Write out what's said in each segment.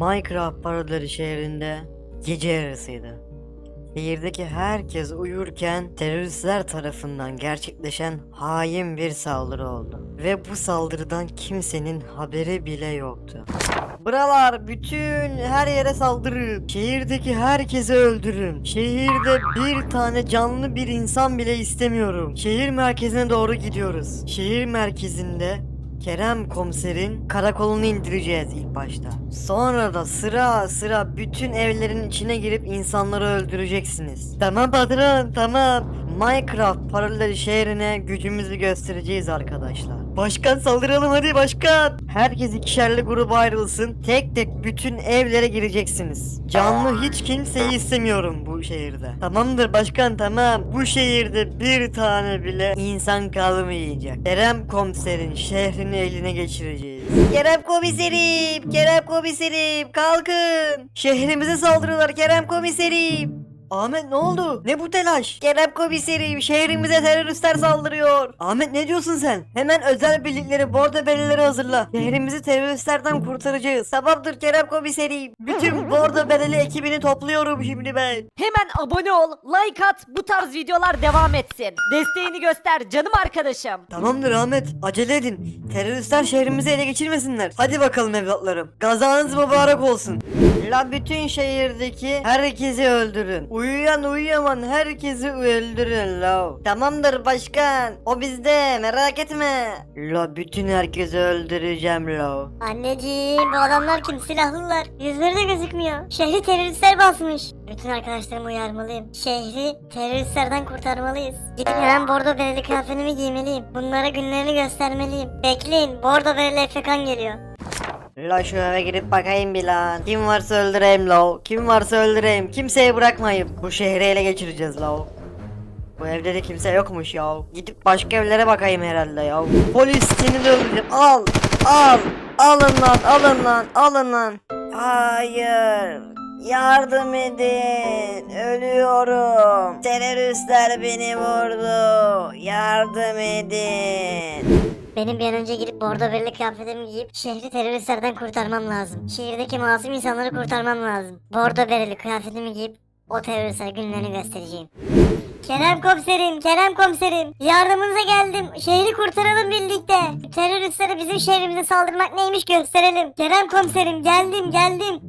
Minecraft parodileri şehrinde gece yarısıydı. Şehirdeki herkes uyurken teröristler tarafından gerçekleşen hain bir saldırı oldu. Ve bu saldırıdan kimsenin haberi bile yoktu. Buralar bütün her yere saldırın. Şehirdeki herkesi öldürün. Şehirde bir tane canlı bir insan bile istemiyorum. Şehir merkezine doğru gidiyoruz. Şehir merkezinde Kerem komiserin karakolunu indireceğiz ilk başta. Sonra da sıra sıra bütün evlerin içine girip insanları öldüreceksiniz. Tamam patron tamam. Minecraft paralel şehrine gücümüzü göstereceğiz arkadaşlar. Başkan saldıralım hadi başkan. Herkes ikişerli gruba ayrılsın. Tek tek bütün evlere gireceksiniz. Canlı hiç kimseyi istemiyorum bu şehirde. Tamamdır başkan tamam. Bu şehirde bir tane bile insan kalmayacak. Kerem komiserin şehrini eline geçireceğiz. Kerem komiserim, Kerem komiserim kalkın. Şehrimize saldırıyorlar Kerem komiserim. Ahmet ne oldu? Ne bu telaş? Kerem komiserim şehrimize teröristler saldırıyor. Ahmet ne diyorsun sen? Hemen özel birlikleri bordo beleleri hazırla. Şehrimizi teröristlerden kurtaracağız. Tamamdır Kerem komiserim. Bütün bordo beleli ekibini topluyorum şimdi ben. Hemen abone ol, like at, bu tarz videolar devam etsin. Desteğini göster canım arkadaşım. Tamamdır Ahmet acele edin. Teröristler şehrimizi ele geçirmesinler. Hadi bakalım evlatlarım. Gazanız mübarek olsun. La bütün şehirdeki herkesi öldürün. Uyuyan uyuyaman herkesi öldürün la. Tamamdır başkan. O bizde merak etme. La bütün herkesi öldüreceğim la. Anneciğim bu adamlar kim silahlılar. Yüzleri de gözükmüyor. Şehri teröristler basmış. Bütün arkadaşlarımı uyarmalıyım. Şehri teröristlerden kurtarmalıyız. Gidip hemen bordo bereli kıyafetimi giymeliyim. Bunlara günlerini göstermeliyim. Bekleyin bordo bereli efekan geliyor. La şu eve girip bakayım bir lan. Kim varsa öldüreyim la. Kim varsa öldüreyim. Kimseyi bırakmayayım. Bu şehri ele geçireceğiz la. Bu evde de kimse yokmuş ya. Gidip başka evlere bakayım herhalde ya. Polis seni de öldüreceğim. Al. Al. Alın lan. Alın lan. Alın lan. Hayır. Yardım edin. Ölüyorum. Teröristler beni vurdu. Yardım edin. Benim bir an önce gidip bordo bereli kıyafetimi giyip şehri teröristlerden kurtarmam lazım. Şehirdeki masum insanları kurtarmam lazım. Bordo bereli kıyafetimi giyip o teröristlere günlerini göstereceğim. Kerem komiserim, Kerem komiserim. Yardımınıza geldim. Şehri kurtaralım birlikte. Teröristlere bizim şehrimize saldırmak neymiş gösterelim. Kerem komiserim geldim geldim.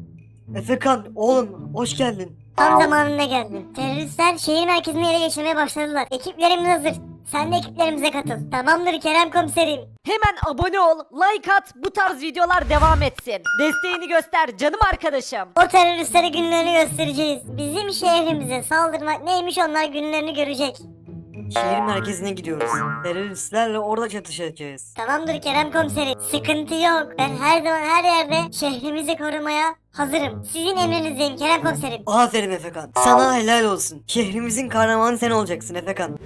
Efekan oğlum hoş geldin. Tam zamanında geldin. Teröristler şehir merkezini ele geçirmeye başladılar. Ekiplerimiz hazır. Sen de ekiplerimize katıl. Tamamdır Kerem komiserim. Hemen abone ol, like at, bu tarz videolar devam etsin. Desteğini göster canım arkadaşım. O teröristlere günlerini göstereceğiz. Bizim şehrimize saldırmak neymiş onlar günlerini görecek. Şehir merkezine gidiyoruz. Teröristlerle orada çatışacağız. Tamamdır Kerem komiserim. Sıkıntı yok. Ben her zaman her yerde şehrimizi korumaya hazırım. Sizin emrinizdeyim Kerem komiserim. Aferin Efekan. Sana helal olsun. Şehrimizin kahramanı sen olacaksın Efekan.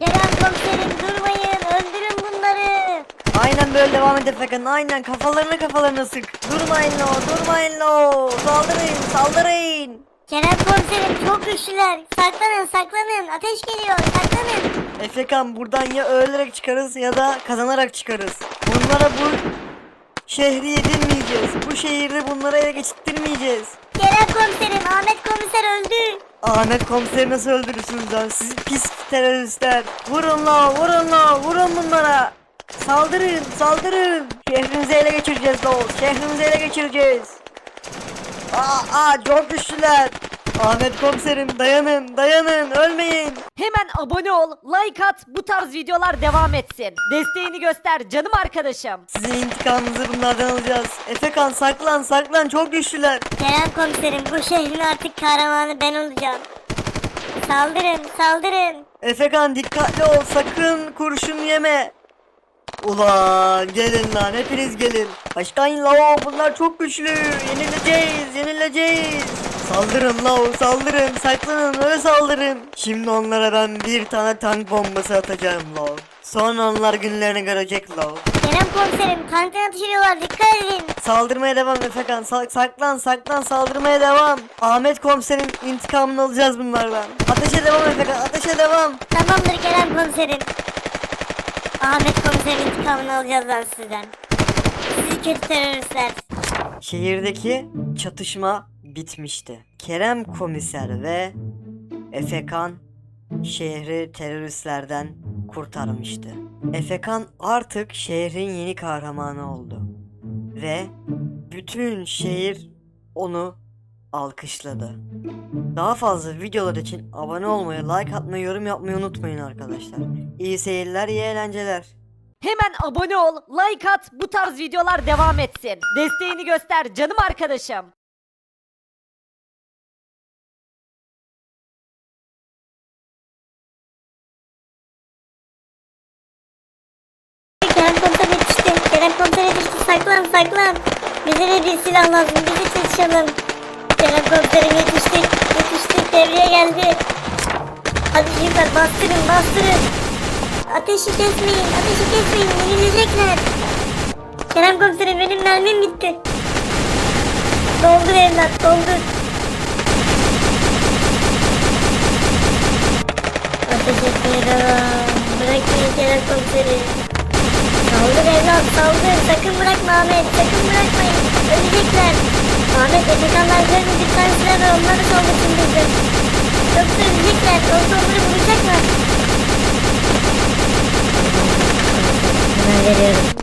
Kerem komiserim durmayın. Öldürün bunları. Aynen böyle devam et Efekan. Aynen kafalarına kafalarına sık. Durmayın lo, durmayın lo. Saldırın, saldırın. Kerem komiserim çok güçlüler. Saklanın saklanın. Ateş geliyor. Saklanın. Efekan buradan ya ölerek çıkarız ya da kazanarak çıkarız. Bunlara bu şehri yedirmeyeceğiz. Bu şehri bunlara ele geçirttirmeyeceğiz. Kerem komiserim Ahmet komiser öldü. Ahmet komiseri nasıl öldürürsünüz lan? Siz pis teröristler. Vurun la, vurun la, vurun bunlara. Saldırın, saldırın. Şehrimizi ele geçireceğiz la. Şehrimizi ele geçireceğiz. Aa, aa çok güçlüler. Ahmet komiserim dayanın, dayanın, ölmeyin. Hemen abone ol, like at, bu tarz videolar devam etsin. Desteğini göster canım arkadaşım. Sizin intikamınızı bunlardan alacağız. Efekan saklan, saklan çok güçlüler. Kerem komiserim bu şehrin artık kahramanı ben olacağım. Saldırın saldırın. Efekan dikkatli ol, sakın kurşun yeme. Ulan gelin lan hepiniz gelin. Başkan la bunlar çok güçlü. Yenileceğiz yenileceğiz. Saldırın la saldırın saklanın öyle saldırın. Şimdi onlara ben bir tane tank bombası atacağım la. Sonra onlar günlerini görecek la. Kerem komiserim tanktan atış ediyorlar dikkat edin. Saldırmaya devam Efekan. Sa- saklan saklan saldırmaya devam. Ahmet komiserin intikamını alacağız bunlardan. Ateşe devam Efekan ateşe devam. Tamamdır Kerem komiserim. Ahmet komiserin intikamını alacağız lan sizden. Sizi kötü teröristler. Şehirdeki çatışma bitmişti. Kerem komiser ve Efekan şehri teröristlerden kurtarmıştı. Efekan artık şehrin yeni kahramanı oldu. Ve bütün şehir onu alkışladı. Daha fazla videolar için abone olmayı, like atmayı, yorum yapmayı unutmayın arkadaşlar. İyi seyirler, iyi eğlenceler. Hemen abone ol, like at, bu tarz videolar devam etsin. Desteğini göster canım arkadaşım. Kerem komiser yetişti. Kerem komiser yetişti. Saklan saklan. Bize de bir silah lazım. Bizi çalışalım. Kerem komiserim yetiştik. Yetiştik. Devreye geldi. Hadi çocuklar bastırın bastırın. Ateşi kesmeyin. Ateşi kesmeyin. Yenilecekler. Kerem komiserim benim mermim bitti. Doldur evlat doldur. Ateş etmeye devam. Kerem komiseri. Saldır evlat saldır. Sakın bırakma Ahmet. Sakın bırakmayın. Ölecekler. Ahmet Efekanlar görme bir tane silah ver. Onları saldırsın bizi. Yoksa ölecekler. Yoksa onları vuracaklar. Hemen veriyorum.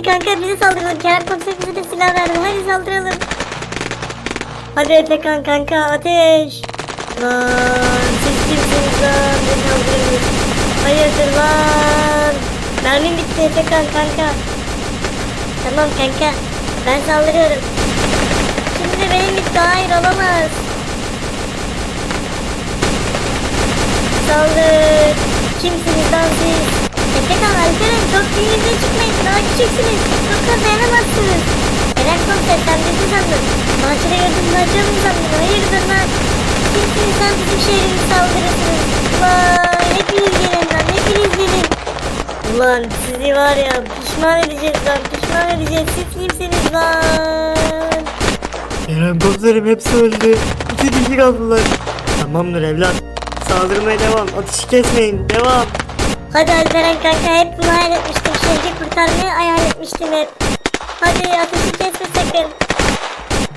Hadi kanka bize saldıralım. Kerem komiser bize de silah verdi. Hadi saldıralım. Hadi Efekan kanka ateş. Lan siz kimsiniz lan? Ne saldırıyorsunuz? Hayırdır lan? Mermim bitti Efekan kanka. Tamam kanka. Ben saldırıyorum. Şimdi benim bitti. Hayır olamaz. Saldır. Kimsiniz lan siz? Efekan Alperen çok büyüğünüze çıkmayın. Daha küçüksünüz. Yoksa dayanamazsınız. Eren komiser sen bizi sandın. Bahçede gördüm bahçede mi sandın? Hayırdır lan? Kimsiniz sen bizim şehrimize saldırırsınız. Ulan sizi var ya pişman edeceğiz lan pişman edeceğiz. Siz kimsiniz lan? Kerem komiserim hepsi öldü. İki kişi kaldılar. Tamamdır evlat. Saldırmaya devam. Atışı kesmeyin. Devam. Hadi Alperen kanka hep bunu hayal etmiştim. Şehri kurtarmayı hayal etmiştim hep. Hadi ateşi kesme sakın.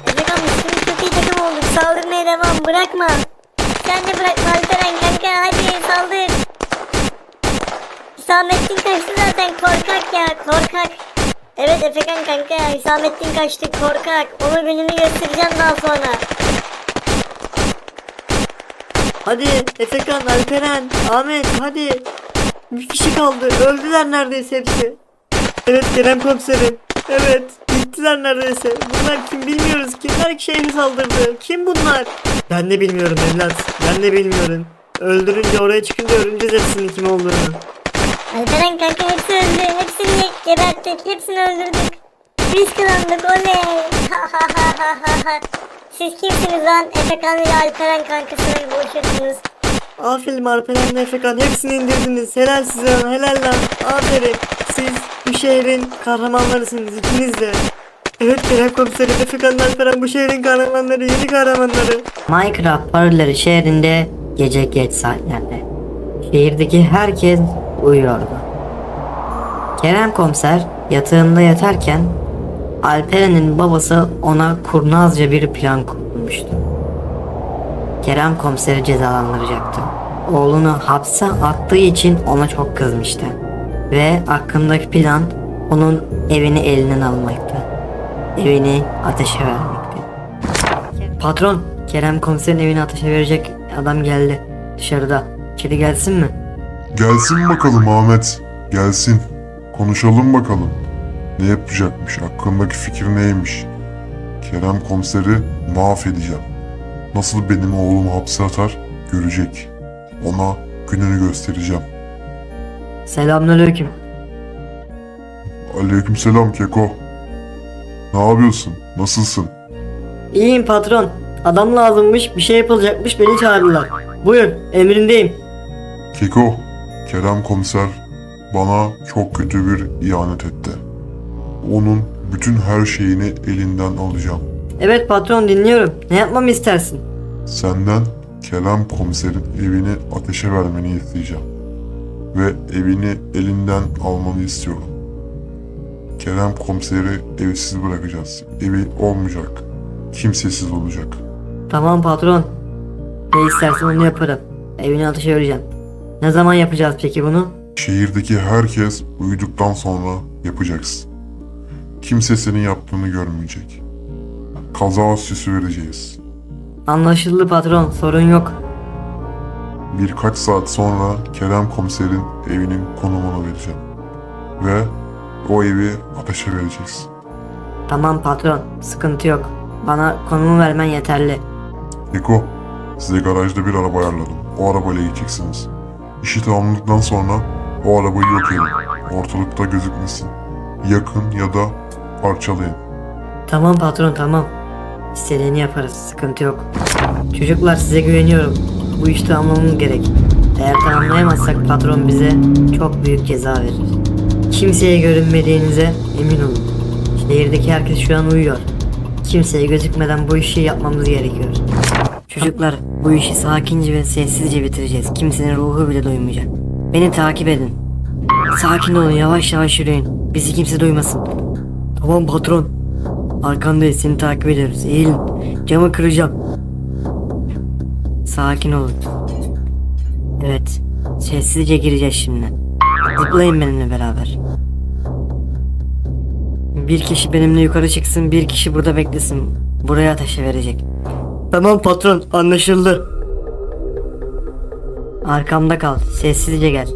Efekan biz çok iyi takım olduk. Saldırmaya devam bırakma. Sen de bırakma Alperen kanka hadi saldır. Hüsamettin kaçtı zaten korkak ya korkak. Evet Efekan kanka Hüsamettin kaçtı korkak. Onu gününü göstereceğim daha sonra. Hadi Efekan, Alperen, Ahmet hadi. Bir kişi kaldı. Öldüler neredeyse hepsi. Evet Kerem komiserim. Evet. Gittiler neredeyse. Bunlar kim bilmiyoruz. Kimler şehri saldırdı? Kim bunlar? Ben de bilmiyorum evlat. Ben de bilmiyorum. Öldürünce oraya çıkınca öğreneceğiz hepsinin kim olduğunu. Alperen kanka hepsi öldü. Hepsini geberttik. Hepsini öldürdük. Biz kazandık oley. Siz kimsiniz lan? Efekan ile Alperen kankasını buluşuyorsunuz. Aferin Alperen ve Efekan hepsini indirdiniz. Helal size lan helal lan. Aferin. Siz bu şehrin kahramanlarısınız ikiniz de. Evet Kerem komiserim Efekan ve Alperen bu şehrin kahramanları yeni kahramanları. Minecraft paralleri şehrinde gece geç saatlerde. Şehirdeki herkes uyuyordu. Kerem komiser yatağında yatarken Alperen'in babası ona kurnazca bir plan kurmuştu. Kerem komiseri cezalandıracaktı. Oğlunu hapse attığı için ona çok kızmıştı. Ve aklındaki plan onun evini elinden almaktı. Evini ateşe vermekti. Patron, Kerem komiserin evini ateşe verecek adam geldi. Dışarıda. İçeri gelsin mi? Gelsin bakalım Ahmet. Gelsin. Konuşalım bakalım. Ne yapacakmış? Hakkındaki fikir neymiş? Kerem komiseri mahvedeceğim. Nasıl benim oğlumu hapse atar görecek. Ona gününü göstereceğim. Selamünaleyküm. Aleykümselam Keko. Ne yapıyorsun? Nasılsın? İyiyim patron. Adam lazımmış, bir şey yapılacakmış, beni çağırdılar. Buyur, emrindeyim. Keko, Kerem komiser bana çok kötü bir ihanet etti. Onun bütün her şeyini elinden alacağım. Evet patron dinliyorum. Ne yapmamı istersin? Senden Kerem komiserin evini ateşe vermeni isteyeceğim. Ve evini elinden almanı istiyorum. Kerem komiseri evsiz bırakacağız. Evi olmayacak. Kimsesiz olacak. Tamam patron. Ne istersen onu yaparım. Evini ateşe vereceğim. Ne zaman yapacağız peki bunu? Şehirdeki herkes uyuduktan sonra yapacaksın. Kimse senin yaptığını görmeyecek. Kaza süsü vereceğiz. Anlaşıldı patron sorun yok. Birkaç saat sonra Kerem komiserin evinin konumunu vereceğim. Ve o evi ateşe vereceksin. Tamam patron sıkıntı yok. Bana konumu vermen yeterli. Eko, size garajda bir araba ayarladım. O arabayla gideceksiniz. İşi tamamladıktan sonra o arabayı yok edin. Ortalıkta gözükmesin. Yakın ya da parçalayın. Tamam patron tamam. İstediğini yaparız sıkıntı yok. Çocuklar size güveniyorum. Bu işi tamamlamamız gerek. Eğer tamamlayamazsak patron bize çok büyük ceza verir. Kimseye görünmediğinize emin olun. Şehirdeki herkes şu an uyuyor. Kimseye gözükmeden bu işi yapmamız gerekiyor. Çocuklar bu işi sakince ve sessizce bitireceğiz. Kimsenin ruhu bile duymayacak. Beni takip edin. Sakin olun yavaş yavaş yürüyün. Bizi kimse duymasın. Tamam patron. Arkandayız seni takip ediyoruz. Eğilin. Camı kıracağım. Sakin olun. Evet. Sessizce gireceğiz şimdi. Zıplayın benimle beraber. Bir kişi benimle yukarı çıksın, bir kişi burada beklesin. Buraya ateşe verecek. Tamam patron, anlaşıldı. Arkamda kal, sessizce gel.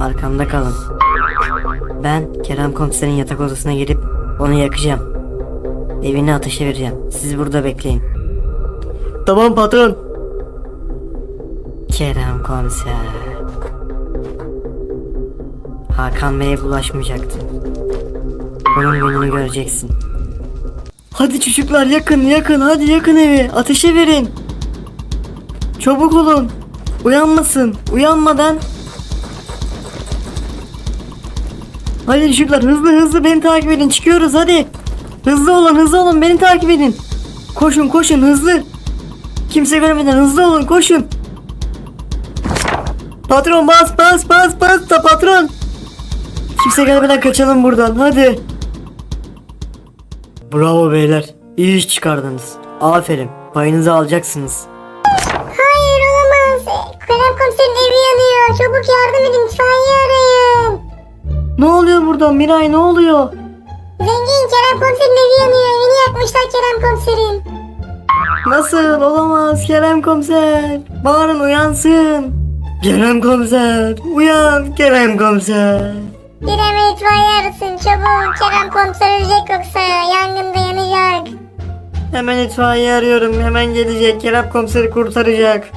Arkamda kalın. Ben Kerem komiserin yatak odasına girip onu yakacağım. Evini ateşe vereceğim. Siz burada bekleyin. Tamam patron. Kerem komiser. Hakan Bey'e bulaşmayacaktı. Onun gününü göreceksin. Hadi çocuklar yakın yakın hadi yakın evi ateşe verin. Çabuk olun. Uyanmasın. Uyanmadan Hadi çocuklar hızlı hızlı beni takip edin çıkıyoruz hadi. Hızlı olun hızlı olun beni takip edin. Koşun koşun hızlı. Kimse görmeden hızlı olun koşun. Patron bas bas bas bas da patron. Kimse gelmeden kaçalım buradan hadi. Bravo beyler. İyi iş çıkardınız. Aferin. Payınızı alacaksınız. Hayır olamaz. Kerem komiserin evi yanıyor. Çabuk yardım edin. İtfaiye arayın. Ne oluyor burada Miray ne oluyor? Zengin Kerem komiserin evi yanıyor. Evini yakmışlar Kerem komiserin. Nasıl olamaz Kerem komiser? Bağırın uyansın. Kerem komiser uyan Kerem komiser. Bir hemen itfaiye arasın çabuk. Kerem komiser ölecek yoksa yangında yanacak. Hemen itfaiye arıyorum hemen gelecek Kerem komiseri kurtaracak.